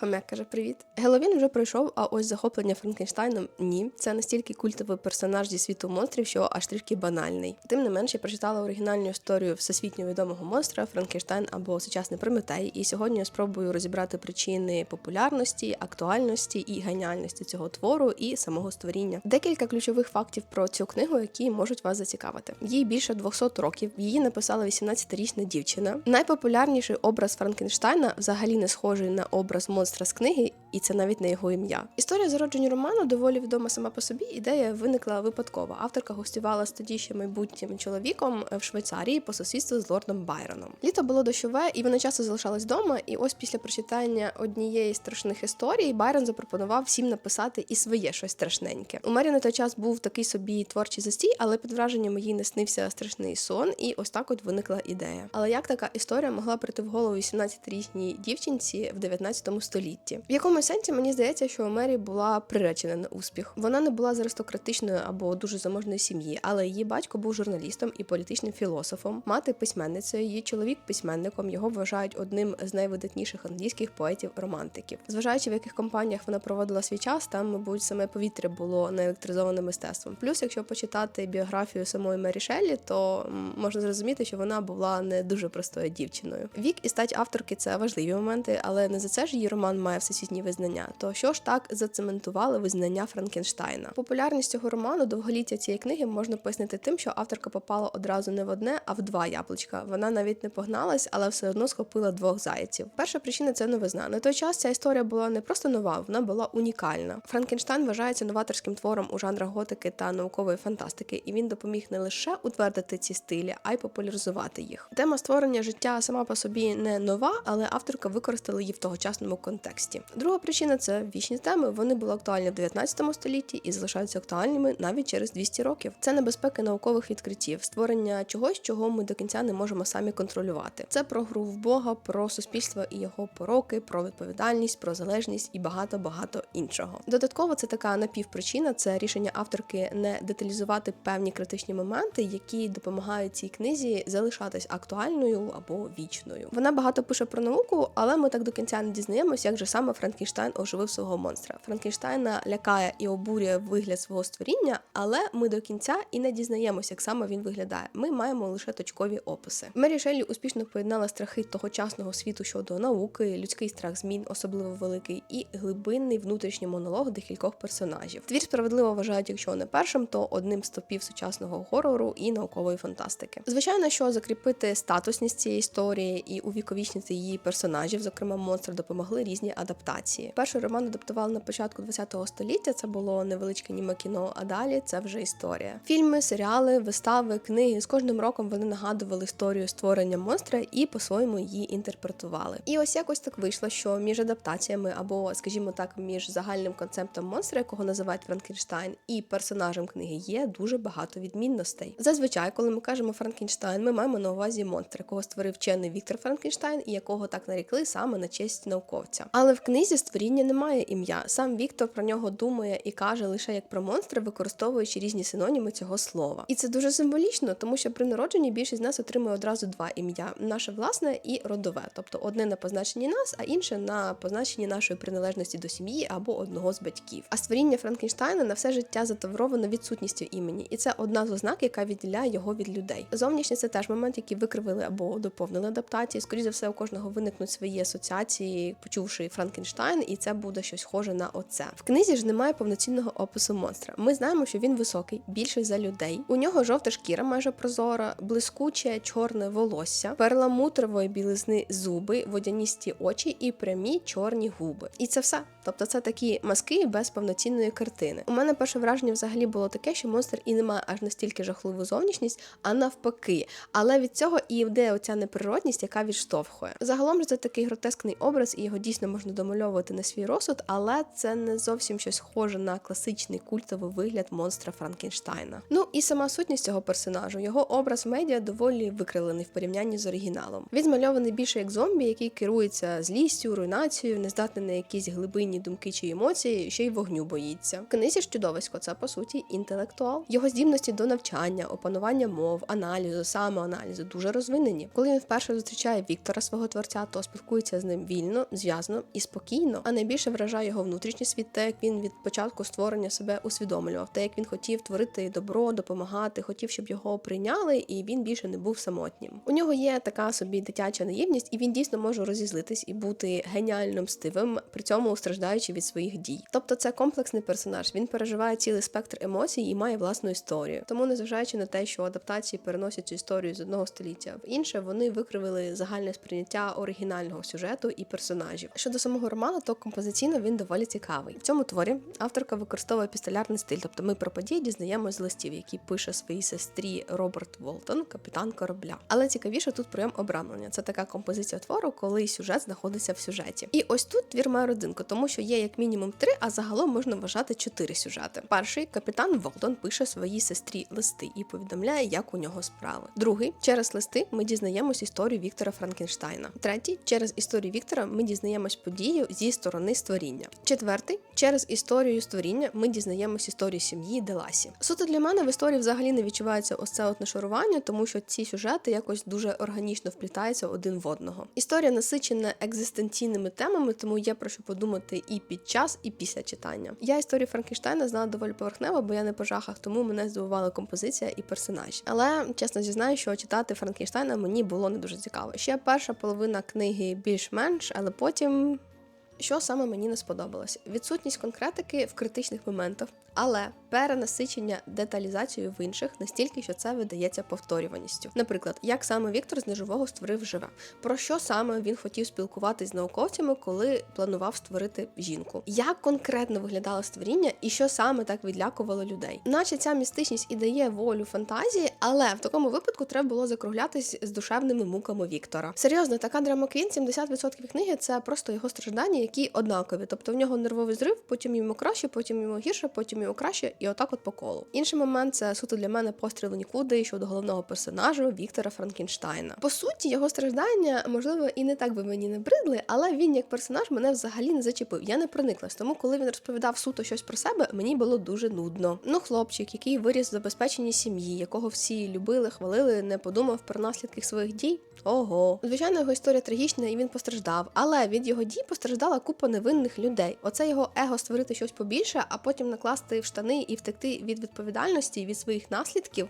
Хомяк каже: Привіт. Геловін вже пройшов, а ось захоплення Франкенштайном ні. Це настільки культовий персонаж зі світу монстрів, що аж трішки банальний. Тим не менше, я прочитала оригінальну історію всесвітньо відомого монстра Франкенштайн або сучасний Прометей. І сьогодні я спробую розібрати причини популярності, актуальності і геніальності цього твору і самого створіння. Декілька ключових фактів про цю книгу, які можуть вас зацікавити. Їй більше 200 років. Її написала 18-річна дівчина. Найпопулярніший образ Франкенштайна взагалі не схожий на образ монстра з книги, і це навіть не його ім'я. Історія зародження роману доволі відома сама по собі. Ідея виникла випадково. Авторка гостювала з тоді ще майбутнім чоловіком в Швейцарії по сусідству з лордом Байроном. Літо було дощове, і вона часто залишалась вдома. І ось після прочитання однієї страшних історій Байрон запропонував всім написати і своє щось страшненьке. У Мері на той час був такий собі творчий застій, але під враженням їй не снився страшний сон, і ось так от виникла ідея. Але як така історія могла прийти в голову 18-річній дівчинці в 19 столітті? В якому сенсі мені здається, що Мері була приречена на успіх. Вона не була з аристократичної або дуже заможної сім'ї, але її батько був журналістом і політичним філософом, мати письменницею, її чоловік письменником. Його вважають одним з найвидатніших англійських поетів-романтиків. Зважаючи в яких компаніях вона проводила свій час, там, мабуть, саме повітря було наелектризоване мистецтвом. Плюс, якщо почитати біографію самої Мері Шеллі, то можна зрозуміти, що вона була не дуже простою дівчиною. Вік і стать авторки це важливі моменти, але не за це ж її роман має всесвітні визнання. То що ж так зацементували визнання Франкенштайна? Популярність цього роману, довголіття цієї книги можна пояснити тим, що авторка попала одразу не в одне, а в два яблучка. Вона навіть не погналась, але все одно схопила двох зайців. Перша причина це новизна. На той час ця історія була не просто нова, вона була унікальна. Франкенштайн вважається новаторським твором у жанрах готики та наукової фантастики, і він допоміг не лише утвердити ці стилі, а й популяризувати їх. Тема створення життя сама по собі не нова, але авторка використала її в тогочасному контексті. Друга причина це вічні теми. Вони були актуальні в 19 столітті і залишаються актуальними навіть через 200 років. Це небезпека наукових відкриттів, створення чогось, чого ми до кінця не можемо самі контролювати. Це про гру в Бога, про суспільство і його пороки, про відповідальність, про залежність і багато багато іншого. Додатково це така напівпричина, це рішення авторки не деталізувати певні критичні моменти, які допомагають цій книзі залишатись актуальною або вічною. Вона багато пише про науку, але ми так до кінця не дізнаємося, як же саме Франкенштайн оживив свого монстра. Франкенштайна лякає і обурює вигляд свого створіння, але ми до кінця і не дізнаємося, як саме він виглядає. Ми маємо лише точкові описи. Мері Шеллі успішно поєднала страхи тогочасного світу щодо науки, людський страх змін, особливо великий, і глибинний внутрішній монолог декількох персонажів. Твір справедливо вважають, якщо не першим, то одним з топів сучасного горору і наукової фантастики. Звичайно, що закріпити статусність цієї історії і увіковічнити її персонажів, зокрема монстра, допомогли різні адаптації. Перший роман адаптували на початку ХХ століття. Це було невеличке німе кіно, а далі це вже історія. Фільми, серіали, вистави, книги з кожним роком вони нагадували історію створення монстра і по-своєму її інтерпретували. І ось якось так вийшло, що між адаптаціями або, скажімо так, між загальним концептом монстра, якого називають Франкенштайн, і персонажем книги є дуже багато відмінностей. Зазвичай, коли ми кажемо Франкенштайн, ми маємо на увазі монстра, якого створив вчений Віктор Франкенштайн і якого так нарікли саме на честь науковця. Але в книзі створіння немає ім'я. Сам Віктор про нього думає і каже лише як про монстра, використовуючи різні синоніми цього слова. І це дуже символічно, тому що при народженні більшість з нас отримує одразу два ім'я: наше власне і родове, тобто одне на позначенні нас, а інше на позначенні нашої приналежності до сім'ї або одного з батьків. А створіння Франкенштайна на все життя затавровано відсутністю імені, і це одна з ознак, яка відділяє його від людей. Зовнішнє це теж момент, який викривили або доповнили адаптації. Скоріше за все, у кожного виникнуть свої асоціації, почувши Франкенштайн, і це буде щось схоже на оце. В книзі ж немає повноцінного опису монстра. Ми знаємо, що він високий, більший за людей. У нього жовта шкіра, майже прозора, блискуче чорне волосся, перламутрової білизни зуби, водяністі очі і прямі чорні губи. І це все. Тобто, це такі маски без повноцінної картини. У мене перше враження взагалі було таке, що монстр і не має аж настільки жахливу зовнішність, а навпаки. Але від цього і йде оця неприродність, яка відштовхує. Загалом ж це такий гротескний образ, і його дійсно можна домальовувати на свій розсуд, але це не зовсім щось схоже на класичний культовий вигляд монстра Франкенштайна. Ну і сама сутність цього персонажу. Його образ медіа доволі викрилений в порівнянні з оригіналом. Він змальований більше як зомбі, який керується злістю, руйнацією, не здатний на якісь глибинні думки чи емоції, ще й вогню боїться. В книзі ж чудовисько це по суті інтелектуал. Його здібності до навчання, опанування мов, аналізу, самоаналізу дуже розвинені. Коли він вперше зустрічає Віктора свого творця, то спілкується з ним вільно, зв'язно і спокійно. А найбільше вражає його внутрішній світ, те, як він від початку створення себе усвідомлював, те, як він хотів творити добро, допомагати, хотів, щоб його прийняли, і він більше не був самотнім. У нього є така собі дитяча наївність, і він дійсно може розізлитись і бути геніально мстивим, при цьому страждаючи від своїх дій. Тобто це комплексний персонаж. Він переживає цілий спектр емоцій і має власну історію. Тому, незважаючи на те, що адаптації переносять цю історію з одного століття в інше, вони викривили загальне сприйняття оригінального сюжету і персонажів. Щодо самого роману, то композиційно він доволі цікавий. В цьому творі авторка використовує пістолярний стиль, тобто ми про події дізнаємось з листів, які пише своїй сестрі Роберт Волтон, капітан корабля. Але цікавіше тут прийом обрамлення. Це така композиція твору, коли сюжет знаходиться в сюжеті. І ось тут твір має родинку, тому що є як мінімум три, а загалом можна вважати чотири сюжети. Перший капітан Волтон пише своїй сестрі листи і повідомляє, як у нього справи. Другий через листи ми дізнаємось історію Віктора Франкенштайна. Третій через історію Віктора ми дізнаємось подію зі сторони створіння. Четвертий через історію створіння ми дізнаємось історію сім'ї Деласі. Суто для мене в історії взагалі не відчувається ось це от нашарування, тому що ці сюжети якось дуже органічно вплітаються один в одного. Історія насичена екзистенційними темами, тому є про що подумати і під час, і після читання. Я історію Франкенштейна знала доволі поверхнево, бо я не по жахах, тому мене здивувала композиція і персонаж. Але чесно зізнаю, що читати Франкенштейна мені було не дуже цікаво. Ще перша половина книги більш-менш, але потім. Що саме мені не сподобалось? Відсутність конкретики в критичних моментах, але перенасичення деталізацією в інших настільки, що це видається повторюваністю. Наприклад, як саме Віктор з неживого створив живе, про що саме він хотів спілкуватись з науковцями, коли планував створити жінку, як конкретно виглядало створіння і що саме так відлякувало людей. Наче ця містичність і дає волю фантазії, але в такому випадку треба було закруглятись з душевними муками Віктора. Серйозно, така драма Квін, 70% книги це просто його страждання, які однакові. Тобто в нього нервовий зрив, потім йому краще, потім йому гірше, потім йому краще, і отак от по колу. Інший момент це суто для мене постріл нікуди щодо головного персонажу Віктора Франкенштайна. По суті, його страждання, можливо, і не так би мені не бридли, але він як персонаж мене взагалі не зачепив. Я не прониклась. Тому, коли він розповідав суто щось про себе, мені було дуже нудно. Ну, хлопчик, який виріс в забезпеченій сім'ї, якого всі любили, хвалили, не подумав про наслідки своїх дій. Ого, звичайно, його історія трагічна, і він постраждав, але від його дій постраждала купа невинних людей. Оце його его створити щось побільше, а потім накласти в штани і втекти від відповідальності від своїх наслідків.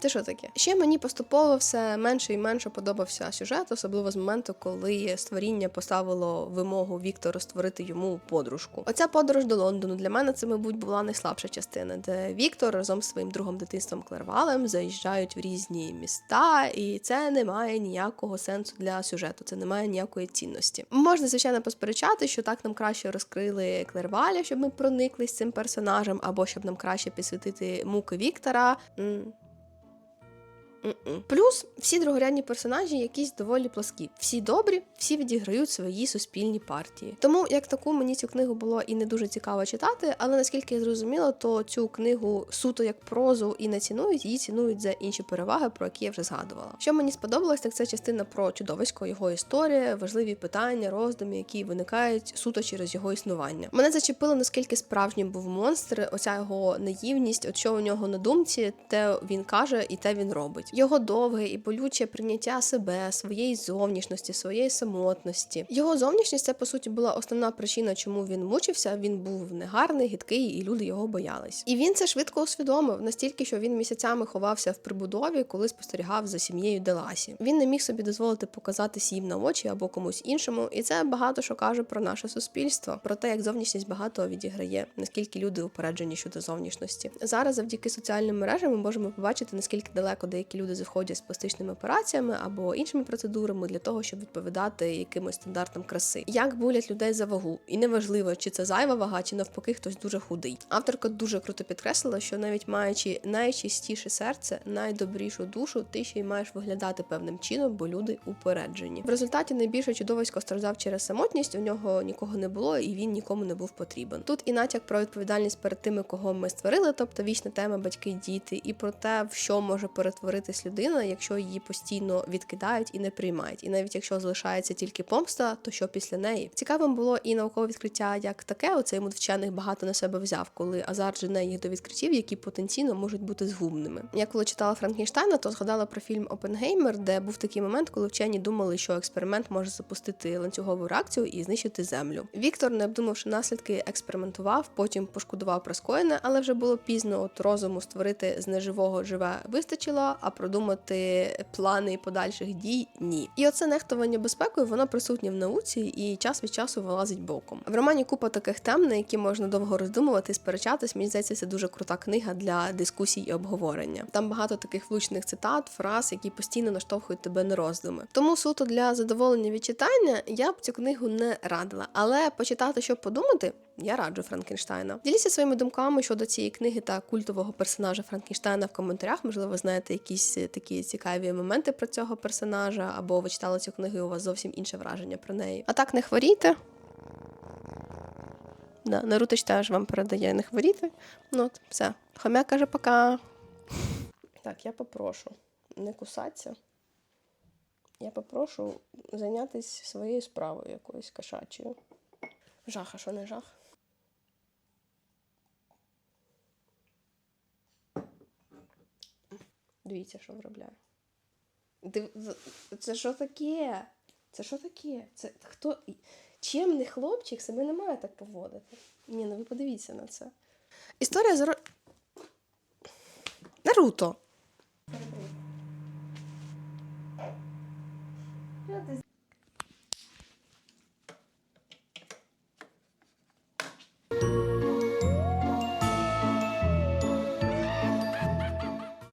Це що таке? Ще мені поступово все менше і менше подобався сюжет, особливо з моменту, коли створіння поставило вимогу Віктору створити йому подружку. Оця подорож до Лондону для мене це, мабуть, була найслабша частина, де Віктор разом з своїм другом дитинством Клервалем заїжджають в різні міста, і це не має ніякого сенсу для сюжету, це не має ніякої цінності. Можна звичайно посперечати, що так нам краще розкрили Клерваля, щоб ми прониклись цим персонажем, або щоб нам краще підсвітити муки Віктора. М, М-м. Плюс всі другорядні персонажі якісь доволі плоскі. Всі добрі, всі відіграють свої суспільні партії. Тому як таку мені цю книгу було і не дуже цікаво читати, але наскільки я зрозуміла, то цю книгу суто як прозу і не цінують, її цінують за інші переваги, про які я вже згадувала. Що мені сподобалось, так це частина про чудовисько, його історія, важливі питання, роздуми, які виникають суто через його існування. Мене зачепило, наскільки справжнім був монстр, оця його наївність, от що у нього на думці, те він каже і те він робить. Його довге і болюче прийняття себе, своєї зовнішності, своєї самотності. Його зовнішність це по суті була основна причина, чому він мучився. Він був негарний, гидкий, і люди його боялись. І він це швидко усвідомив, настільки, що він місяцями ховався в прибудові, коли спостерігав за сім'єю Деласі. Він не міг собі дозволити показатись їм на очі або комусь іншому, і це багато що каже про наше суспільство, про те, як зовнішність багато відіграє, наскільки люди упереджені щодо зовнішності. Зараз, завдяки соціальним мережам, ми можемо побачити наскільки далеко деякі люди заходять з пластичними операціями або іншими процедурами для того, щоб відповідати якимось стандартам краси. Як булять людей за вагу, і неважливо, чи це зайва вага, чи навпаки хтось дуже худий. Авторка дуже круто підкреслила, що навіть маючи найчистіше серце, найдобрішу душу, ти ще й маєш виглядати певним чином, бо люди упереджені. В результаті найбільше чудовисько страждав через самотність. У нього нікого не було, і він нікому не був потрібен. Тут і натяк про відповідальність перед тими, кого ми створили, тобто вічна тема батьки, діти, і про те, в що може перетворити змінюватись людина, якщо її постійно відкидають і не приймають. І навіть якщо залишається тільки помста, то що після неї? Цікавим було і наукове відкриття як таке. Оцей вчених багато на себе взяв, коли азарт жене їх до відкриттів, які потенційно можуть бути згубними. Я коли читала Франкенштейна, то згадала про фільм Опенгеймер, де був такий момент, коли вчені думали, що експеримент може запустити ланцюгову реакцію і знищити землю. Віктор, не обдумавши наслідки, експериментував, потім пошкодував про скоєне, але вже було пізно. От розуму створити з неживого живе вистачило, а продумати плани подальших дій ні. І оце нехтування безпекою воно присутнє в науці і час від часу вилазить боком. В романі купа таких тем, на які можна довго роздумувати, сперечатись. Мені здається, це дуже крута книга для дискусій і обговорення. Там багато таких влучних цитат, фраз, які постійно наштовхують тебе на роздуми. Тому суто для задоволення від читання я б цю книгу не радила, але почитати, щоб подумати. Я раджу Франкенштайна. Діліться своїми думками щодо цієї книги та культового персонажа Франкенштайна в коментарях. Можливо, знаєте якісь е, такі цікаві моменти про цього персонажа, або ви читали цю книгу, і у вас зовсім інше враження про неї. А так не хворійте. Да, Нарутич теж вам передає не хворіти. Ну от, все. Хомяк каже пока. Так, я попрошу не кусатися. Я попрошу зайнятися своєю справою якоюсь кошачою. Жах, а що не жах? Дивіться, що виробляю. Це що таке? Це що таке? Це хто. Чемний хлопчик себе не має так поводити. Ні, ну ви подивіться на це. Історія з Наруто. Наруто.